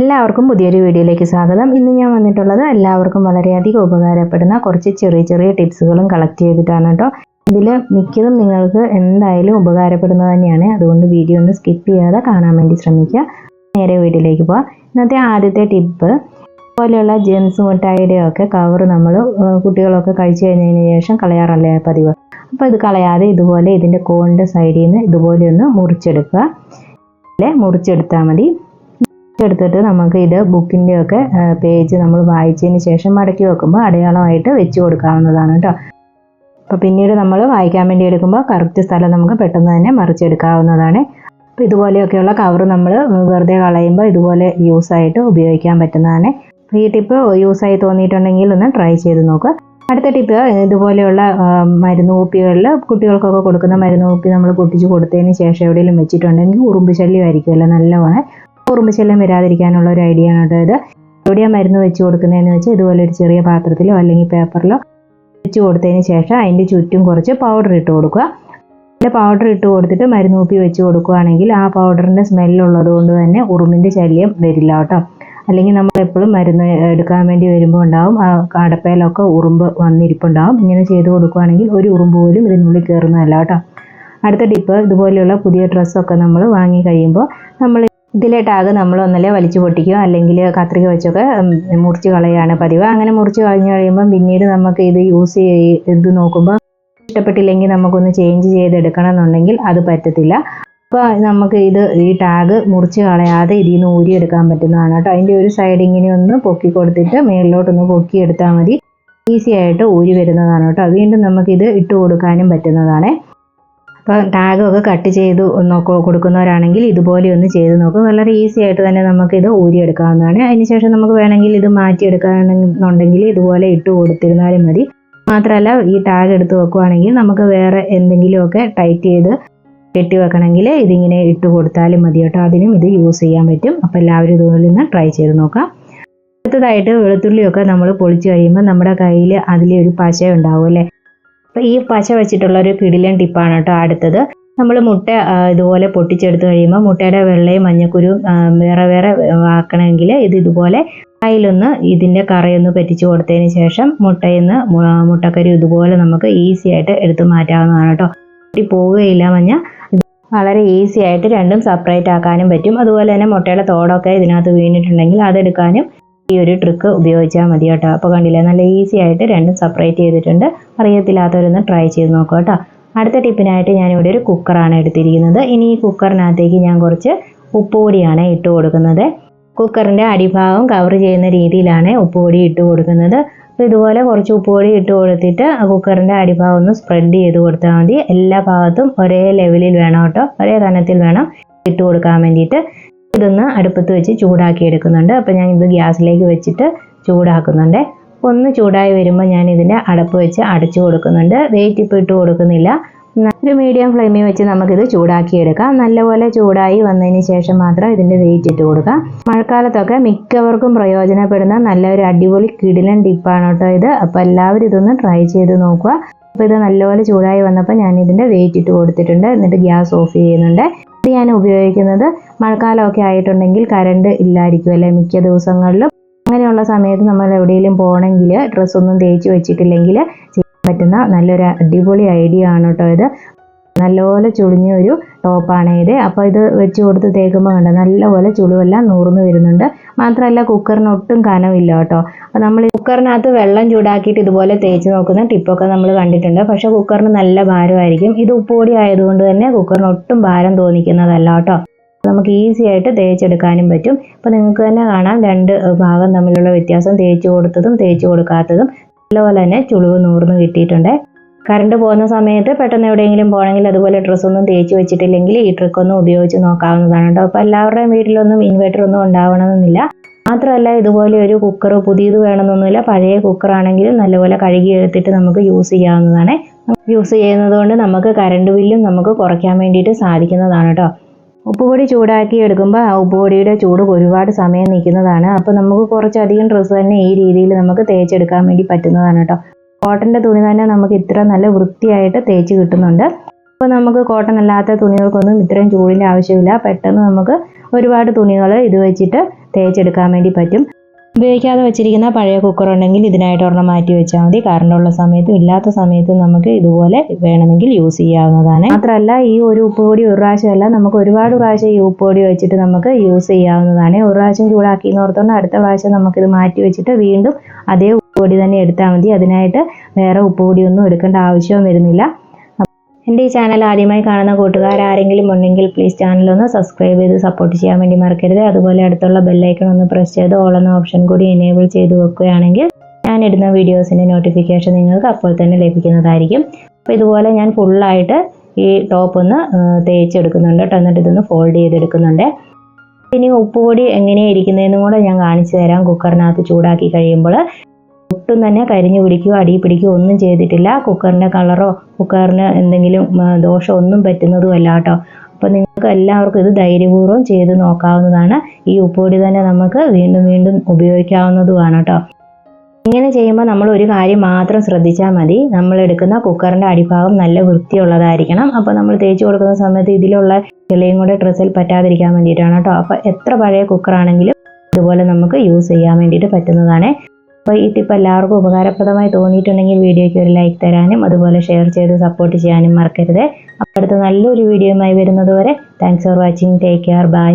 എല്ലാവർക്കും പുതിയൊരു വീഡിയോയിലേക്ക് സ്വാഗതം. ഇന്ന് ഞാൻ വന്നിട്ടുള്ളത് എല്ലാവർക്കും വളരെയധികം ഉപകാരപ്പെടുന്ന കുറച്ച് ചെറിയ ചെറിയ ടിപ്സുകളും കളക്ട് ചെയ്തിട്ടാണ് കേട്ടോ. ഇതിൽ മിക്കതും നിങ്ങൾക്ക് എന്തായാലും ഉപകാരപ്പെടുന്നത് തന്നെയാണ്. അതുകൊണ്ട് വീഡിയോ ഒന്ന് സ്കിപ്പ് ചെയ്യാതെ കാണാൻ വേണ്ടി ശ്രമിക്കുക. നേരെ വീഡിയോയിലേക്ക് പോവാം. ഇന്നത്തെ ആദ്യത്തെ ടിപ്പ് പോലെയുള്ള ജെംസ് മുട്ടായിയുടെയൊക്കെ കവർ നമ്മൾ കുട്ടികളൊക്കെ കഴിച്ചു കഴിഞ്ഞതിന് ശേഷം കളയാറല്ലേ പതിവ്? അപ്പോൾ ഇത് കളയാതെ ഇതുപോലെ ഇതിന്റെ കോണിന്റെ സൈഡിൽ നിന്ന് ഇതുപോലെ ഒന്ന് മുറിച്ചെടുക്കുക. മുറിച്ചെടുത്താൽ മതി. എടുത്തിട്ട് നമുക്ക് ഇത് ബുക്കിന്റെ ഒക്കെ പേജ് നമ്മൾ വായിച്ചതിന് ശേഷം മടക്കി വെക്കുമ്പോൾ അടയാളമായിട്ട് വെച്ച് കൊടുക്കാവുന്നതാണ് കേട്ടോ. അപ്പോൾ പിന്നീട് നമ്മൾ വായിക്കാൻ വേണ്ടി എടുക്കുമ്പോൾ കറക്റ്റ് സ്ഥലം നമുക്ക് പെട്ടെന്ന് തന്നെ മറിച്ചെടുക്കാവുന്നതാണ്. അപ്പോൾ ഇതുപോലെയൊക്കെയുള്ള കവർ നമ്മൾ വെറുതെ കളയുമ്പോൾ ഇതുപോലെ യൂസ് ആയിട്ട് ഉപയോഗിക്കാൻ പറ്റുന്നതാണ്. ഈ ടിപ്പ് യൂസായി തോന്നിയിട്ടുണ്ടെങ്കിൽ ഒന്ന് ട്രൈ ചെയ്ത് നോക്കുക അടുത്ത ടിപ്പ് ഇതുപോലെയുള്ള മരുന്ന് കുപ്പികളിൽ കുട്ടികൾക്കൊക്കെ കൊടുക്കുന്ന മരുന്ന് കുപ്പി നമ്മൾ പൊട്ടിച്ച് കൊടുത്തതിന് ശേഷം എവിടെയെങ്കിലും വെച്ചിട്ടുണ്ടെങ്കിൽ ഉറുമ്പ് ശല്യമായിരിക്കുമല്ലോ നല്ലവണ്ണം. ഉറുമ്പ് ശല്യം വരാതിരിക്കാനുള്ള ഒരു ഐഡിയ ആണ് കേട്ടോ ഇത്. എവിടെയാണ് മരുന്ന് വെച്ച് കൊടുക്കുന്നതെന്ന് വെച്ചാൽ ഇതുപോലെ ഒരു ചെറിയ പാത്രത്തിലോ അല്ലെങ്കിൽ പേപ്പറിലോ വെച്ച് കൊടുത്തതിന് ശേഷം അതിന്റെ ചുറ്റും കുറച്ച് പൗഡർ ഇട്ട് കൊടുക്കുക. അതിന്റെ പൗഡർ ഇട്ട് കൊടുത്തിട്ട് മരുന്ന് കുപ്പി വെച്ച് കൊടുക്കുകയാണെങ്കിൽ ആ പൗഡറിന്റെ സ്മെല്ലുള്ളത് കൊണ്ട് തന്നെ ഉറുമ്പിന്റെ ശല്യം വരില്ല കേട്ടോ. അല്ലെങ്കിൽ നമ്മൾ എപ്പോഴും മരുന്ന് എടുക്കാൻ വേണ്ടി വരുമ്പോൾ ഉണ്ടാവും ആ അടപ്പയിലൊക്കെ ഉറുമ്പ് വന്നിരിപ്പുണ്ടാവും. ഇങ്ങനെ ചെയ്ത് കൊടുക്കുകയാണെങ്കിൽ ഒരു ഉറുമ്പ് പോലും ഇതിനുള്ളിൽ കയറുന്നതല്ല കേട്ടോ. അടുത്ത ടിപ്പ് ഇതുപോലെയുള്ള പുതിയ ഡ്രസ്സൊക്കെ നമ്മൾ വാങ്ങി കഴിയുമ്പോൾ നമ്മൾ ഇതിലെ ടാഗ് നമ്മൾ ഒന്നല്ലേ വലിച്ചു പൊട്ടിക്കുക അല്ലെങ്കിൽ കത്രിക വെച്ചൊക്കെ മുറിച്ച് കളയാണ് പതിവ്. അങ്ങനെ മുറിച്ച് കളഞ്ഞു കഴിയുമ്പം പിന്നീട് നമുക്ക് ഇത് യൂസ് ചെയ്ത് നോക്കുമ്പോൾ ഇഷ്ടപ്പെട്ടില്ലെങ്കിൽ നമുക്കൊന്ന് ചേഞ്ച് ചെയ്തെടുക്കണം എന്നുണ്ടെങ്കിൽ അത് പറ്റത്തില്ല. അപ്പോൾ നമുക്ക് ഇത് ഈ ടാഗ് മുറിച്ച് കളയാതെ ഇതിൽ നിന്ന് ഊരിയെടുക്കാൻ പറ്റുന്നതാണ് കേട്ടോ. അതിന്റെ ഒരു സൈഡ് ഇങ്ങനെ ഒന്ന് പൊക്കി കൊടുത്തിട്ട് മേളിലോട്ടൊന്ന് പൊക്കി എടുത്താൽ മതി. ഈസി ആയിട്ട് ഊരി വരുന്നതാണ് കേട്ടോ. വീണ്ടും നമുക്കിത് ഇട്ട് കൊടുക്കാനും പറ്റുന്നതാണ്. അപ്പോൾ ടാഗൊക്കെ കട്ട് ചെയ്ത് നോക്കോ കൊടുക്കുന്നവരാണെങ്കിൽ ഇതുപോലെ ഒന്ന് ചെയ്ത് നോക്കും. വളരെ ഈസി ആയിട്ട് തന്നെ നമുക്കിത് ഊരിയെടുക്കാവുന്നതാണ്. അതിനുശേഷം നമുക്ക് വേണമെങ്കിൽ ഇത് മാറ്റിയെടുക്കാനുണ്ടെങ്കിൽ ഇതുപോലെ ഇട്ട് കൊടുത്തിരുന്നാലും മതി. മാത്രമല്ല ഈ ടാഗ് എടുത്ത് വെക്കുവാണെങ്കിൽ നമുക്ക് വേറെ എന്തെങ്കിലുമൊക്കെ ടൈറ്റ് ചെയ്ത് കെട്ടി വെക്കണമെങ്കിൽ ഇതിങ്ങനെ ഇട്ട് കൊടുത്താലും മതി കേട്ടോ. അതിനും ഇത് യൂസ് ചെയ്യാൻ പറ്റും. അപ്പോൾ എല്ലാവരും ഇതുപോലെ നിന്ന് ട്രൈ ചെയ്ത് നോക്കാം. അടുത്തതായിട്ട് വെളുത്തുള്ളിയൊക്കെ നമ്മൾ പൊളിച്ച് കഴിയുമ്പോൾ നമ്മുടെ കയ്യിൽ അതിലൊരു പശ ഉണ്ടാവും അല്ലേ? അപ്പോൾ ഈ പശ വെച്ചിട്ടുള്ള ഒരു കിടിലൻ ടിപ്പാണ് കേട്ടോ അടുത്തത്. നമ്മൾ മുട്ട ഇതുപോലെ പൊട്ടിച്ചെടുത്ത് കഴിയുമ്പോൾ മുട്ടയുടെ വെള്ളയും മഞ്ഞക്കുരുവും വേറെ വേറെ ആക്കണമെങ്കിൽ ഇത് ഇതുപോലെ അതിലൊന്ന് ഇതിന്റെ കറയൊന്ന് പറ്റിച്ച് കൊടുത്തതിന് ശേഷം മുട്ടയിൽ നിന്ന് മുട്ടക്കരി ഇതുപോലെ നമുക്ക് ഈസി ആയിട്ട് എടുത്തു മാറ്റാവുന്നതാണ് കേട്ടോ. പൊട്ടി പോവുകയില്ല മഞ്ഞ. വളരെ ഈസി ആയിട്ട് രണ്ടും സെപ്പറേറ്റ് ആക്കാനും പറ്റും. അതുപോലെ തന്നെ മുട്ടയുടെ തോടൊക്കെ ഇതിനകത്ത് വീണിട്ടുണ്ടെങ്കിൽ അതെടുക്കാനും ഈ ഒരു ട്രിക്ക് ഉപയോഗിച്ചാൽ മതി കേട്ടോ. അപ്പോൾ കണ്ടില്ലേ നല്ല ഈസി ആയിട്ട് രണ്ടും സെപ്പറേറ്റ് ചെയ്തിട്ടുണ്ട്. അറിയത്തില്ലാത്തവരൊന്ന് ട്രൈ ചെയ്ത് നോക്കുക കേട്ടോ. അടുത്ത ടിപ്പിനായിട്ട് ഞാനിവിടെ ഒരു കുക്കറാണ് എടുത്തിരിക്കുന്നത്. ഇനി ഈ കുക്കറിനകത്തേക്ക് ഞാൻ കുറച്ച് ഉപ്പുപൊടിയാണ് ഇട്ട് കൊടുക്കുന്നത്. കുക്കറിന്റെ അടിഭാഗം കവർ ചെയ്യുന്ന രീതിയിലാണ് ഉപ്പുപൊടി ഇട്ട് കൊടുക്കുന്നത്. അപ്പോൾ ഇതുപോലെ കുറച്ച് ഉപ്പുപൊടി ഇട്ട് കൊടുത്തിട്ട് കുക്കറിന്റെ അടിഭാഗം ഒന്ന് സ്പ്രെഡ് ചെയ്ത് കൊടുത്താൽ മതി. എല്ലാ ഭാഗത്തും ഒരേ ലെവലിൽ വേണം കേട്ടോ. ഒരേ കനത്തിൽ വേണം ഇട്ട് കൊടുക്കാൻ വേണ്ടിയിട്ട്. ഇതൊന്ന് അടുപ്പത്ത് വെച്ച് ചൂടാക്കി എടുക്കുന്നുണ്ട്. അപ്പോൾ ഞാൻ ഇത് ഗ്യാസിലേക്ക് വെച്ചിട്ട് ചൂടാക്കുന്നുണ്ട്. ഒന്ന് ചൂടായി വരുമ്പോൾ ഞാൻ ഇതിന്റെ അടപ്പ് വെച്ച് അടച്ചു കൊടുക്കുന്നുണ്ട്. വെയിറ്റ് ഇപ്പോൾ ഇട്ട് കൊടുക്കുന്നില്ല. ഒരു മീഡിയം ഫ്ലെയിമിൽ വെച്ച് നമുക്കിത് ചൂടാക്കിയെടുക്കാം നല്ലപോലെ ചൂടായി വന്നതിന് ശേഷം മാത്രം ഇതിന്റെ വെയിറ്റ് ഇട്ട് കൊടുക്കാം. മഴക്കാലത്തൊക്കെ മിക്കവർക്കും പ്രയോജനപ്പെടുന്ന നല്ലൊരു അടിപൊളി കിടിലൻ ടിപ്പാണ് കേട്ടോ ഇത്. അപ്പോൾ എല്ലാവരും ഇതൊന്ന് ട്രൈ ചെയ്ത് നോക്കുക. അപ്പോൾ ഇത് നല്ലപോലെ ചൂടായി വന്നപ്പോൾ ഞാൻ ഇതിന്റെ വെയിറ്റ് ഇട്ട് കൊടുത്തിട്ടുണ്ട്. എന്നിട്ട് ഗ്യാസ് ഓഫ് ചെയ്യുന്നുണ്ട്. ഇത് ഞാൻ ഉപയോഗിക്കുന്നത്. മഴക്കാലമൊക്കെ ആയിട്ടുണ്ടെങ്കിൽ കറണ്ട് ഇല്ലായിരിക്കും അല്ലേ മിക്ക ദിവസങ്ങളിലും. അങ്ങനെയുള്ള സമയത്ത് നമ്മൾ എവിടെയെങ്കിലും പോകണമെങ്കിൽ ഡ്രസ്സൊന്നും തേച്ച് വെച്ചിട്ടില്ലെങ്കിൽ ചെയ്യാൻ പറ്റുന്ന നല്ലൊരു അടിപൊളി ഐഡിയ ആണ് കേട്ടോ ഇത്. നല്ലപോലെ ചുളിഞ്ഞ ഒരു ടോപ്പാണ് ഇത്. അപ്പോൾ ഇത് വെച്ച് കൊടുത്ത് തേക്കുമ്പോൾ കണ്ടോ നല്ലപോലെ ചുളിവെല്ലാം നൂർന്ന് വരുന്നുണ്ട്. മാത്രമല്ല കുക്കറിന് ഒട്ടും കനമില്ല കേട്ടോ. അപ്പോൾ നമ്മൾ കുക്കറിനകത്ത് വെള്ളം ചൂടാക്കിയിട്ട് ഇതുപോലെ തേച്ച് നോക്കുന്ന ടിപ്പൊക്കെ നമ്മൾ കണ്ടിട്ടുണ്ട്. പക്ഷേ കുക്കറിന് നല്ല ഭാരമായിരിക്കും. ഇത് ഉപ്പുപൊടി ആയതുകൊണ്ട് തന്നെ കുക്കറിന് ഒട്ടും ഭാരം തോന്നിക്കുന്നതല്ല കേട്ടോ. നമുക്ക് ഈസി ആയിട്ട് തേച്ചെടുക്കാനും പറ്റും. അപ്പോൾ നിങ്ങൾക്ക് തന്നെ കാണാം. രണ്ട് ഭാഗം തമ്മിലുള്ള വ്യത്യാസം. തേച്ച് കൊടുത്തതും തേച്ച് കൊടുക്കാത്തതും നല്ലപോലെ തന്നെ ചുളിവ് നൂർന്ന് കിട്ടിയിട്ടുണ്ട്. കറണ്ട് പോകുന്ന സമയത്ത് പെട്ടെന്ന് എവിടെയെങ്കിലും പോകണമെങ്കിൽ അതുപോലെ ഡ്രസ്സൊന്നും തേച്ച് വെച്ചിട്ടില്ലെങ്കിൽ ഈ ട്രിക്ക് ഒന്ന് ഉപയോഗിച്ച് നോക്കാവുന്നതാണ് കേട്ടോ. അപ്പോൾ എല്ലാവരുടെയും വീട്ടിലൊന്നും ഇൻവെർട്ടറൊന്നും ഉണ്ടാവണമെന്നില്ല. മാത്രമല്ല ഇതുപോലെ ഒരു കുക്കർ പുതിയത് വേണമെന്നൊന്നുമില്ല. പഴയ കുക്കറാണെങ്കിലും നല്ലപോലെ കഴുകി എടുത്തിട്ട് നമുക്ക് യൂസ് ചെയ്യാവുന്നതാണ്. യൂസ് ചെയ്യുന്നത് കൊണ്ട് നമുക്ക് കറണ്ട് ബില്ലും നമുക്ക് കുറയ്ക്കാൻ വേണ്ടിയിട്ട് സാധിക്കുന്നതാണ് കേട്ടോ. ഉപ്പുപൊടി ചൂടാക്കി എടുക്കുമ്പോൾ ആ ഉപ്പുപൊടിയുടെ ചൂട് ഒരുപാട് സമയം നിൽക്കുന്നതാണ്. അപ്പോൾ നമുക്ക് കുറച്ചധികം ഡ്രസ്സ് തന്നെ ഈ രീതിയിൽ നമുക്ക് തേച്ചെടുക്കാൻ വേണ്ടി പറ്റുന്നതാണ് കേട്ടോ. കോട്ടന്റെ തുണി തന്നെ നമുക്ക് ഇത്ര നല്ല വൃത്തിയായിട്ട് തേച്ച് കിട്ടുന്നുണ്ട്. അപ്പോൾ നമുക്ക് കോട്ടൺ അല്ലാത്ത തുണികൾക്കൊന്നും ഇത്രയും ചൂടിന്റെ ആവശ്യമില്ല. പെട്ടെന്ന് നമുക്ക് ഒരുപാട് തുണികൾ ഇത് വെച്ചിട്ട് തേച്ചെടുക്കാൻ വേണ്ടി പറ്റും. ഉപയോഗിക്കാതെ വെച്ചിരിക്കുന്ന പഴയ കുക്കർ ഉണ്ടെങ്കിൽ ഇതിനായിട്ട് ഒരെണ്ണം മാറ്റി വെച്ചാൽ മതി. കറണ്ടുള്ള സമയത്തും ഇല്ലാത്ത സമയത്തും നമുക്ക് ഇതുപോലെ വേണമെങ്കിൽ യൂസ് ചെയ്യാവുന്നതാണ്. മാത്രമല്ല ഈ ഒരു ഉപ്പ് പൊടി ഒരു പ്രാവശ്യമല്ല നമുക്ക് ഒരുപാട് പ്രാവശ്യം ഈ ഉപ്പ് പൊടി വെച്ചിട്ട് നമുക്ക് യൂസ് ചെയ്യാവുന്നതാണ്. ഒരു പ്രാവശ്യം ചൂടാക്കി എന്ന് ഓർത്തുകൊണ്ട് അടുത്ത പ്രാവശ്യം നമുക്കിത് മാറ്റി വെച്ചിട്ട് വീണ്ടും അതേ ഉപ്പ് പൊടി തന്നെ എടുത്താൽ മതി. അതിനായിട്ട് വേറെ ഉപ്പ് പൊടിയൊന്നും എടുക്കേണ്ട ആവശ്യവും വരുന്നില്ല. എന്റെ ഈ ചാനൽ ആദ്യമായി കാണുന്ന കൂട്ടുകാർ ആരെങ്കിലും ഉണ്ടെങ്കിൽ പ്ലീസ് ചാനൽ ഒന്ന് സബ്സ്ക്രൈബ് ചെയ്ത് സപ്പോർട്ട് ചെയ്യാൻ വേണ്ടി മറക്കരുത്. അതുപോലെ അടുത്തുള്ള ബെല്ലൈക്കൺ ഒന്ന് പ്രസ് ചെയ്ത് ഓൾ എന്ന ഓപ്ഷൻ കൂടി എനേബിൾ ചെയ്ത് വെക്കുകയാണെങ്കിൽ ഞാൻ ഇടുന്ന വീഡിയോസിന്റെ നോട്ടിഫിക്കേഷൻ നിങ്ങൾക്ക് അപ്പോൾ തന്നെ ലഭിക്കുന്നതായിരിക്കും. അപ്പോൾ ഇതുപോലെ ഞാൻ ഫുള്ളായിട്ട് ഈ ടോപ്പ് ഒന്ന് തേച്ചെടുക്കുന്നുണ്ട് കേട്ടോ. എന്നിട്ട് ഇതൊന്ന് ഫോൾഡ് ചെയ്തെടുക്കുന്നുണ്ട്. ഇനി ഉപ്പുപൊടി എങ്ങനെയാണ് ഇരിക്കുന്നതെന്നും കൂടെ ഞാൻ കാണിച്ചു തരാം. കുക്കറിനകത്ത് ചൂടാക്കി കഴിയുമ്പോൾ ഒട്ടും തന്നെ കരിഞ്ഞു പിടിക്കുകയോ അടി പിടിക്കുകയോ ഒന്നും ചെയ്തിട്ടില്ല. കുക്കറിന്റെ കളറോ കുക്കറിന് എന്തെങ്കിലും ദോഷം ഒന്നും പറ്റുന്നതുമല്ല കേട്ടോ. അപ്പോൾ നിങ്ങൾക്ക് എല്ലാവർക്കും ഇത് ധൈര്യപൂർവം ചെയ്ത് നോക്കാവുന്നതാണ്. ഈ ഉപ്പുപൊടി തന്നെ നമുക്ക് വീണ്ടും വീണ്ടും ഉപയോഗിക്കാവുന്നതുമാണ് കേട്ടോ. ഇങ്ങനെ ചെയ്യുമ്പോൾ നമ്മൾ ഒരു കാര്യം മാത്രം ശ്രദ്ധിച്ചാൽ മതി. നമ്മൾ എടുക്കുന്ന കുക്കറിന്റെ അടിഭാഗം നല്ല വൃത്തിയുള്ളതായിരിക്കണം. അപ്പോൾ നമ്മൾ തേച്ച് കൊടുക്കുന്ന സമയത്ത് ഇതിലുള്ള ചെളിയും കൂടെ ഡ്രസ്സിൽ പറ്റാതിരിക്കാൻ വേണ്ടിയിട്ടാണ് കേട്ടോ. അപ്പോൾ എത്ര പഴയ കുക്കറാണെങ്കിലും ഇതുപോലെ നമുക്ക് യൂസ് ചെയ്യാൻ വേണ്ടിയിട്ട് പറ്റുന്നതാണ്. അപ്പോൾ ഈ ടിപ്പ് എല്ലാവർക്കും ഉപകാരപ്രദമായി തോന്നിയിട്ടുണ്ടെങ്കിൽ വീഡിയോയ്ക്ക് ഒരു ലൈക്ക് തരാനും അതുപോലെ ഷെയർ ചെയ്ത് സപ്പോർട്ട് ചെയ്യാനും മറക്കരുത്. അടുത്ത നല്ലൊരു വീഡിയോയുമായി വരുന്നത് വരെ thanks for watching take care bye